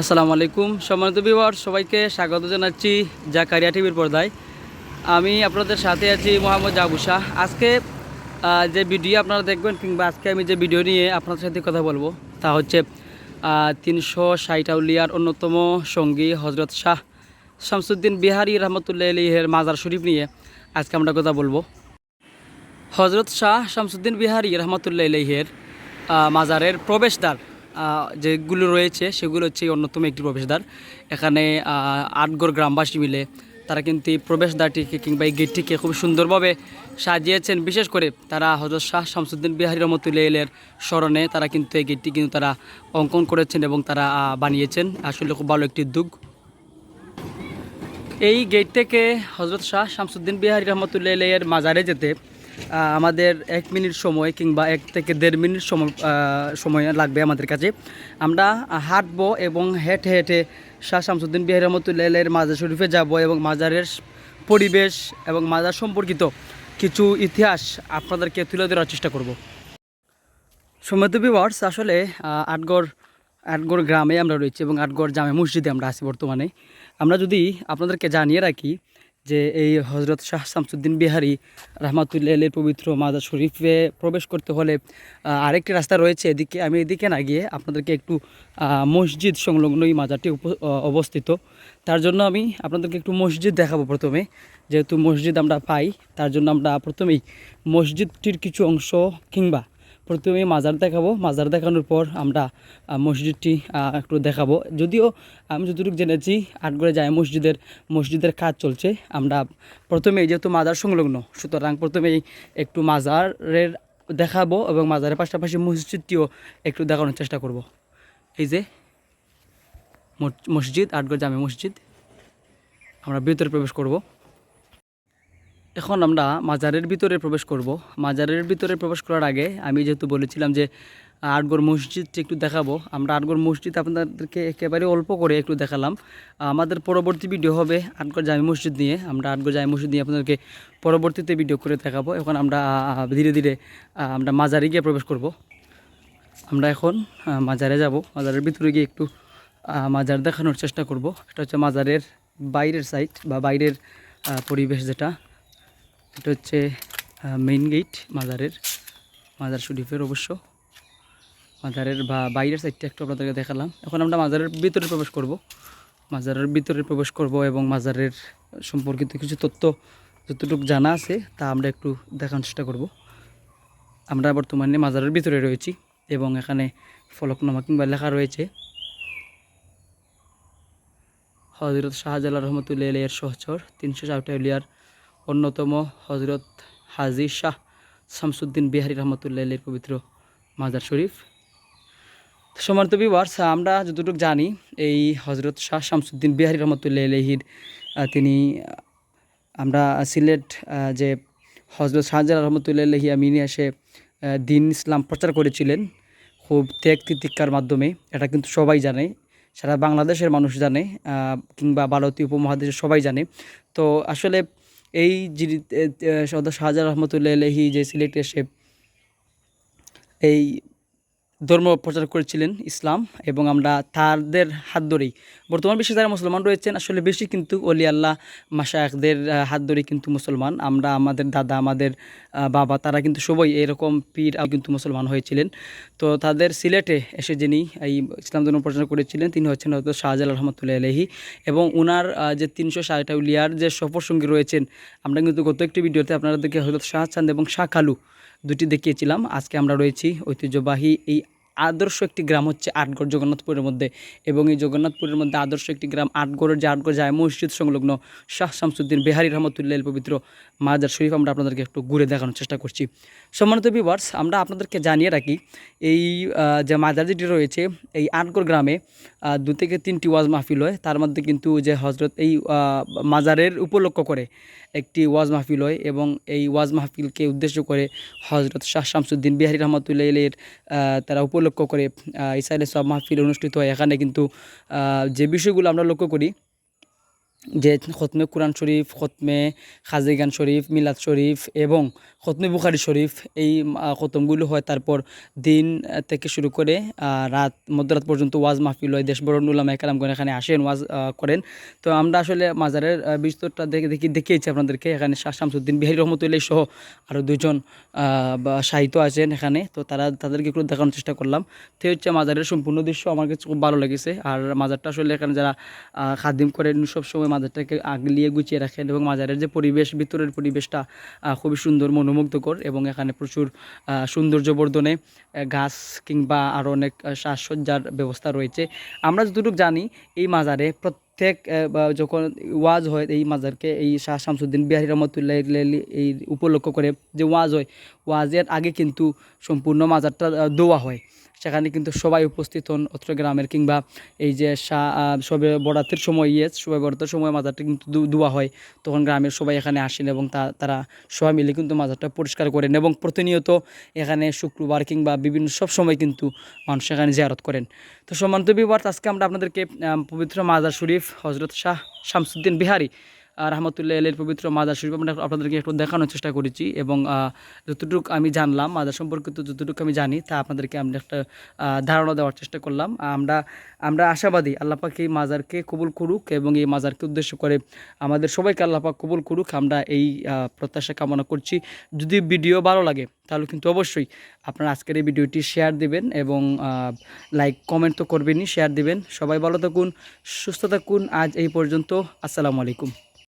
আসসালামু আলাইকুম। সম্মানিত বিবার সবাইকে স্বাগত জানাচ্ছি জাকারিয়া টিভির পর্দায়। আমি আপনাদের সাথে আছি মোহাম্মদ জাবু শাহ। আজকে যে ভিডিও আপনারা দেখবেন কিংবা আজকে আমি যে ভিডিও নিয়ে আপনাদের সাথে কথা বলব তা হচ্ছে তিনশো ষাট আউলিয়ার অন্যতম সঙ্গী হজরত শাহ শামসুদ্দিন বিহারি রহমতুল্লাহ আলীহের মাজার শরীফ নিয়ে আজকে আমরা কথা বলব। হজরত শাহ শামসুদ্দিন বিহারি রহমতুল্লাহ আহ, মাজারের প্রবেশদ্বার। যেগুলো রয়েছে, সেগুলো হচ্ছে অন্যতম একটি প্রবেশদ্বার। এখানে আটগড় গ্রামবাসী মিলে তারা কিন্তু এই প্রবেশদ্বারটিকে কিংবা এই গেটটিকে খুব সুন্দরভাবে সাজিয়েছেন। বিশেষ করে তারা হজরত শাহ শামসুদ্দিন বিহারি রহমতুল্লাহ ইলের স্মরণে তারা কিন্তু এই গেটটি কিন্তু তারা অঙ্কন করেছেন এবং তারা বানিয়েছেন। আসলে খুব ভালো একটি উদ্যোগ। এই গেট থেকে হজরত শাহ শামসুদ্দিন বিহারি রহমতুল্লাহ এর মাজারে যেতে আমাদের এক মিনিট সময় কিংবা এক থেকে দেড় মিনিট সময় সময় লাগবে আমাদের কাছে। আমরা হাঁটবো এবং হেঁটে হেঁটে শাহ শামসুদ্দিন বিহারি রহমতুল্লাহ এর মাজার শরীফে যাব এবং মাজারের পরিবেশ এবং মাজার সম্পর্কিত কিছু ইতিহাস আপনাদেরকে তুলে ধরার চেষ্টা করব। সমৃদ্ধ বিভার্স আসলে আটগড় আটগড় গ্রামে আমরা রয়েছি এবং আটগড় জামে মসজিদে আমরা আছি বর্তমানে। আমরা যদি আপনাদেরকে জানিয়ে রাখি যে এই হজরত শাহ শামসুদ্দিন বিহারি রহমাতুল্লাহ পবিত্র মাজার শরীফে প্রবেশ করতে হলে আরেকটি রাস্তা রয়েছে এদিকে, আমি এদিকে না গিয়ে আপনাদেরকে একটু মসজিদ সংলগ্ন এই মাজারটি অবস্থিত। তার জন্য আমি আপনাদেরকে একটু মসজিদ দেখাবো প্রথমে। যেহেতু মসজিদ আমরা পাই, তার জন্য আমরা প্রথমেই মসজিদটির কিছু অংশ কিংবা প্রথমে মাজার দেখাবো। মাজার দেখানোর পর আমরা মসজিদটি একটু দেখাবো। যদিও আমি যতটুকু জেনেছি আটগড়ে যায় মসজিদের মসজিদের কাজ চলছে। আমরা প্রথমেই যেহেতু মাজার সংলগ্ন, সুতরাং প্রথমেই একটু মাজারের দেখাবো এবং মাজারের পাশাপাশি মসজিদটিও একটু দেখানোর চেষ্টা করব। এই যে মসজিদ আটগড় জামে মসজিদ। আমরা ভিতরে প্রবেশ করব। এখন আমরা মাজারের ভিতরে প্রবেশ করব। মাজারের ভিতরে প্রবেশ করার আগে আমি যেহেতু বলেছিলাম যে আটগড় মসজিদটি একটু দেখাবো, আমরা আটগড় মসজিদ আপনাদেরকে একেবারে অল্প করে একটু দেখালাম। আমাদের পরবর্তী ভিডিও হবে আটগড় জামি মসজিদ নিয়ে। আমরা আটগড় জামি মসজিদ নিয়ে আপনাদেরকে পরবর্তীতে ভিডিও করে দেখাবো। এখন আমরা ধীরে ধীরে আমরা মাজারে গিয়ে প্রবেশ করব। আমরা এখন মাজারে যাব। মাজারের ভিতরে গিয়ে একটু মাজার দেখানোর চেষ্টা করব। এটা হচ্ছে মাজারের বাইরের সাইড বা বাইরের পরিবেশ যেটা। এটা হচ্ছে মেইন গেট মাজারের, মাজার শরীফের অবশ্য। মাজারের বা বাইরের সাইডটা একটু আপনাদেরকে দেখালাম। এখন আমরা মাজারের ভিতরে প্রবেশ করব। মাজারের ভিতরে প্রবেশ করব এবং মাজারের সম্পর্কিত কিছু তথ্য যতটুকু জানা আছে, তা আমরা একটু দেখানোর চেষ্টা করব। আমরা বর্তমানে মাজারের ভিতরে রয়েছি এবং এখানে ফলকনামা কিংবা লেখা রয়েছে হজরত শাহজালাল রহমতুল্লাহ এর সহচর, তিনশো চারটাউলিয়ার অন্যতম হজরত হাজি শাহ শামসুদ্দিন বিহারি রহমতুল্লাহ পবিত্র মাজার শরীফ। সমান্ত বিবার্স আমরা যতটুকু জানি, এই হজরত শাহ শামসুদ্দিন বিহারি রহমতুল্লাহ আলহির তিনি, আমরা সিলেট যে হজরত শাহজালাল রহমতুল্লাহ আলহি আমিনি সে দিন ইসলাম প্রচার করেছিলেন, খুব ত্যাগ তিতিক্ষার মাধ্যমে, এটা কিন্তু সবাই জানে, সারা বাংলাদেশের মানুষ জানে কিংবা ভারতীয় উপমহাদেশের সবাই জানে। তো আসলে এই যিনি শাহজালাল রহমতুল্লাহ আলহি যে সিলেটের শেফ এই ধর্ম প্রচার করেছিলেন ইসলাম এবং আমরা তাদের হাত ধরেই। বর্তমান বিশ্বে যারা মুসলমান রয়েছেন, আসলে বেশি কিন্তু অলি আল্লাহ মাসায়কদের হাত ধরেই কিন্তু মুসলমান। আমরা আমাদের দাদা, আমাদের বাবা, তারা কিন্তু সবাই এরকম পীর কিন্তু মুসলমান হয়েছিলেন। তো তাদের সিলেটে এসে যিনি এই ইসলাম ধর্ম প্রচার করেছিলেন, তিনি হচ্ছেন হয়তো শাহজালাল রহমতুল্লাহ আলহি এবং ওনার যে তিনশো ষাটটা উলিয়ার যে সফর সঙ্গী রয়েছেন, আমরা কিন্তু গত একটি ভিডিওতে আপনাদেরকে হজরত শাহচান্দ এবং শাহ খালু দুটি দেখিয়েছিলাম। আজকে আমরা রয়েছি ঐতিহ্যবাহী এই আদর্শ একটি গ্রাম হচ্ছে আটগড় জগন্নাথপুরের মধ্যে এবং এই জগন্নাথপুরের মধ্যে আদর্শ একটি গ্রাম আটগড়ের যে আটগড় যায় মসজিদ সংলগ্ন শাহ শামসুদ্দিন বেহারি রহমতুল্লাহ পবিত্র মাজার শরীফ আমরা আপনাদেরকে একটু ঘুরে দেখানোর চেষ্টা করছি। সম্মানিত বিভার্স আমরা আপনাদেরকে জানিয়ে রাখি, এই যে মাজার যেটি রয়েছে, এই আটগড় গ্রামে দু থেকে তিনটি ওয়াজ মাহফিল হয়। তার মধ্যে কিন্তু যে হজরত এই মাজারের উপলক্ষ করে একটি ওয়াজ মাহফিল হয় এবং এই ওয়াজ মাহফিলকে উদ্দেশ্য করে হজরত শাহ শামসুদ্দিন বিহারি রহমতুল্লাহ তারা উপলক্ষ করে ইসাইলের ইসাইলে সব মাহফিল অনুষ্ঠিত হয়। এখানে কিন্তু যে বিষয়গুলো আমরা লক্ষ্য করি যে খতমে কোরআন শরীফ, খতমে খাজিগান শরীফ, মিলাদ শরীফ এবং খতমে বুখারি শরীফ এই খতমগুলো হয়। তারপর দিন থেকে শুরু করে রাত, মধ্যরাত পর্যন্ত ওয়াজ মাহফিল হয়। দেশবরণ উলামা কালামগণ এখানে আসেন, ওয়াজ করেন। তো আমরা আসলে মাজারের বিস্তরটা দেখে, দেখি, দেখিয়েছি আপনাদেরকে। এখানে শাহ শামসুদ্দিন বিহারি রহমতুল্লাহ সহ আরও দুজন সাহিত্য আছেন এখানে। তো তারা, তাদেরকে একটু দেখানোর চেষ্টা করলাম। তো হচ্ছে মাজারের সম্পূর্ণ দৃশ্য। আমার কাছে খুব ভালো লেগেছে। আর মাজারটা আসলে এখানে যারা খাদিম করেন, সবসময় মাজারটাকে আগলিয়ে গুছিয়ে রাখেন এবং মাজারের যে পরিবেশ ভিতরের পরিবেশটা খুবই সুন্দর মনোমুগ্ধকর এবং এখানে প্রচুর আহ, সৌন্দর্য বর্ধনে গাছ কিংবা আরও অনেক সাজসজ্জার ব্যবস্থা রয়েছে। আমরা যতটুকু জানি এই মাজারে প্রত্যেক যখন ওয়াজ হয় এই মাজারকে এই শাহ শামসুদ্দিন বিহারি রহমতুল্লাহ এই উপলক্ষ করে যে ওয়াজ হয় ওয়াজের আগে কিন্তু সম্পূর্ণ মাজারটা দোয়া হয়। সেখানে কিন্তু সবাই উপস্থিত হন অত্র গ্রামের কিংবা এই যে সবে বরাতের সময় ইয়ে সবে বরাতের সময় মাজারটা কিন্তু দোয়া হয়। তখন গ্রামের সবাই এখানে আসেন এবং তারা সবাই মিলে কিন্তু মাজারটা পরিষ্কার করেন এবং প্রতিনিয়ত এখানে শুক্রবার কিংবা বিভিন্ন সব সময় কিন্তু মানুষ এখানে জিয়ারত করেন। তো সম্মানিত বিবার আজকে আমরা আপনাদেরকে পবিত্র মাজার শরীফ হজরত শাহ শামসুদ্দিন বিহারি রহমতুল্লাহ আলের পবিত্র মাজার শরীফ। আমরা আপনাদেরকে একটু দেখানোর চেষ্টা করেছি এবং যতটুকু আমি জানলাম, মাজার সম্পর্কিত যতটুকু আমি জানি, তা আপনাদেরকে আমরা একটা ধারণা দেওয়ার চেষ্টা করলাম। আমরা আমরা আশাবাদী আল্লাপাক এই মাজারকে কবুল করুক এবং এই মাজারকে উদ্দেশ্য করে আমাদের সবাইকে আল্লাপাক কবুল করুক। আমরা এই প্রত্যাশা কামনা করছি। যদি ভিডিও ভালো লাগে, তাহলে কিন্তু অবশ্যই আপনারা আজকের এই ভিডিওটি শেয়ার দিবেন এবং লাইক, কমেন্ট তো করবেনই, শেয়ার দিবেন। সবাই ভালো থাকুন, সুস্থ থাকুন। আজ এই পর্যন্ত, আসসালামু আলাইকুম।